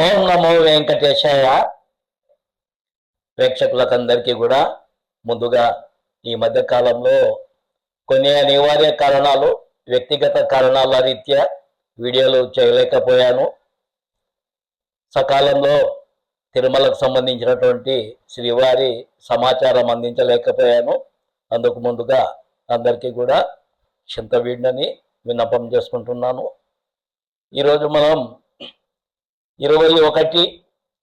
ఓం నమో వెంకటేశాయ. ప్రేక్షకులకందరికీ కూడా ముందుగా ఈ మధ్య కాలంలో కొన్ని అనివార్య కారణాలు వ్యక్తిగత కారణాల రీత్యా వీడియోలు చేయలేకపోయాను. సకాలంలో తిరుమలకు సంబంధించినటువంటి శ్రీవారి సమాచారం అందించలేకపోయాను. అందుకు ముందుగా అందరికీ కూడా చింతవీడినని విన్నపం చేసుకుంటున్నాను. ఈరోజు మనం ఇరవై ఒకటి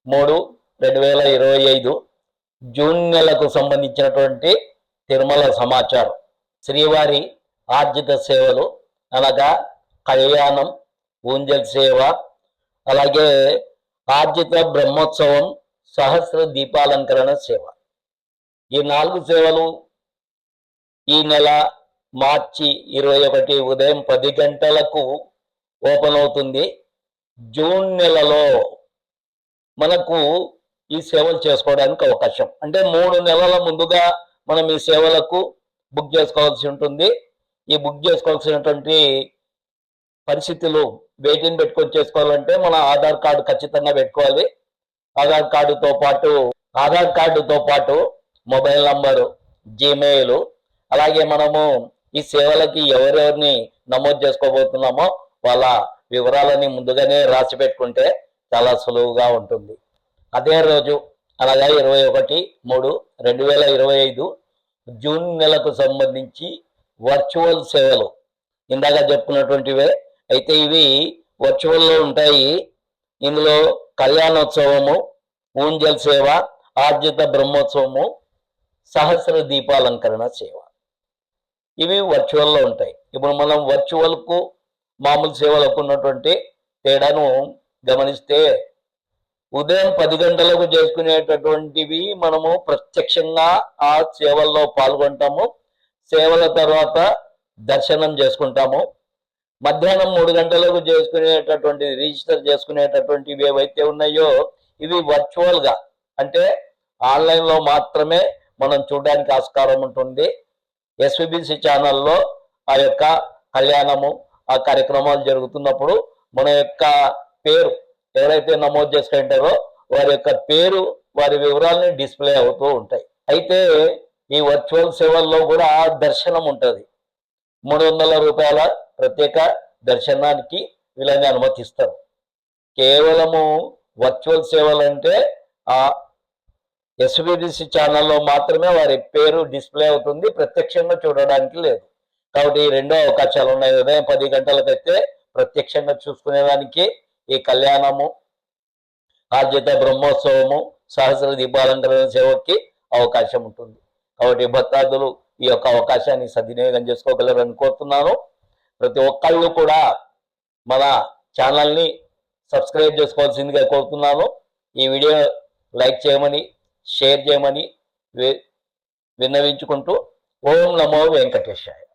మూడు రెండు వేల ఇరవై ఐదు జూన్ నెలకు సంబంధించినటువంటి తిరుమల సమాచారం. శ్రీవారి ఆర్జిత సేవలు అనగా కళ్యాణం ఊంజల్ సేవ అలాగే ఆర్జిత బ్రహ్మోత్సవం సహస్ర దీపాలంకరణ సేవ. ఈ నాలుగు సేవలు ఈ నెల మార్చి ఇరవై ఒకటి ఉదయం పది గంటలకు ఓపెన్ అవుతుంది. జూన్ నెలలో మనకు ఈ సేవలు చేసుకోవడానికి అవకాశం. అంటే మూడు నెలల ముందుగా మనం ఈ సేవలకు బుక్ చేసుకోవాల్సి ఉంటుంది. ఈ బుక్ చేసుకోవాల్సినటువంటి పరిస్థితులు వేటిని పెట్టుకొని చేసుకోవాలంటే మన ఆధార్ కార్డు ఖచ్చితంగా పెట్టుకోవాలి. ఆధార్ కార్డుతో పాటు ఆధార్ కార్డుతో పాటు మొబైల్ నంబరు జీమెయిల్ అలాగే మనము ఈ సేవలకి ఎవరెవరిని నమోదు చేసుకోబోతున్నామో వాళ్ళ వివరాలని ముందుగానే రాసి పెట్టుకుంటే చాలా సులువుగా ఉంటుంది. అదే రోజు అలాగా ఇరవై ఒకటి మూడు రెండు వేల ఇరవై ఐదు జూన్ నెలకు సంబంధించి వర్చువల్ సేవలు. ఇందాక చెప్పుకున్నటువంటివే అయితే ఇవి వర్చువల్లో ఉంటాయి. ఇందులో కళ్యాణోత్సవము ఊంజల్ సేవ ఆర్జిత బ్రహ్మోత్సవము సహస్ర దీపాలంకరణ సేవ. ఇవి వర్చువల్లో ఉంటాయి. ఇప్పుడు మనం వర్చువల్కు మామూలు సేవలకు ఉన్నటువంటి తేడాను గమనిస్తే ఉదయం పది గంటలకు చేసుకునేటటువంటివి మనము ప్రత్యక్షంగా ఆ సేవల్లో పాల్గొంటాము. సేవల తర్వాత దర్శనం చేసుకుంటాము. మధ్యాహ్నం మూడు గంటలకు చేసుకునేటటువంటి రిజిస్టర్ చేసుకునేటటువంటివి ఏవైతే ఉన్నాయో ఇవి వర్చువల్గా అంటే ఆన్లైన్లో మాత్రమే మనం చూడడానికి ఆస్కారం ఉంటుంది. ఎస్విబిసి ఛానల్లో ఆ యొక్క కళ్యాణము ఆ కార్యక్రమాలు జరుగుతున్నప్పుడు మన యొక్క పేరు ఎవరైతే నమోదు చేసుకుంటారో వారి యొక్క పేరు వారి వివరాలని డిస్ప్లే అవుతూ ఉంటాయి. అయితే ఈ వర్చువల్ సేవల్లో కూడా దర్శనం ఉంటుంది. మూడు వందల రూపాయల ప్రత్యేక దర్శనానికి వీళ్ళని అనుమతిస్తారు. కేవలము వర్చువల్ సేవలు అంటే ఆ ఎస్బిడిసి ఛానల్లో మాత్రమే వారి పేరు డిస్ప్లే అవుతుంది. ప్రత్యక్షంగా చూడడానికి లేదు. కాబట్టి ఈ రెండో అవకాశాలు ఉన్నాయి. ఉదయం పది గంటలకైతే ప్రత్యక్షంగా చూసుకునేదానికి ఈ కళ్యాణము ఆర్జిత బ్రహ్మోత్సవము సహస్ర దీపాలంకరణ సేవకి అవకాశం ఉంటుంది. కాబట్టి భక్తాదులు ఈ యొక్క అవకాశాన్ని సద్వినియోగం చేసుకోగలరని కోరుతున్నాను. ప్రతి ఒక్కళ్ళు కూడా మన ఛానల్ని సబ్స్క్రైబ్ చేసుకోవాల్సిందిగా కోరుతున్నాను. ఈ వీడియో లైక్ చేయమని షేర్ చేయమని విన్నవించుకుంటూ ఓం నమో వెంకటేశాయ.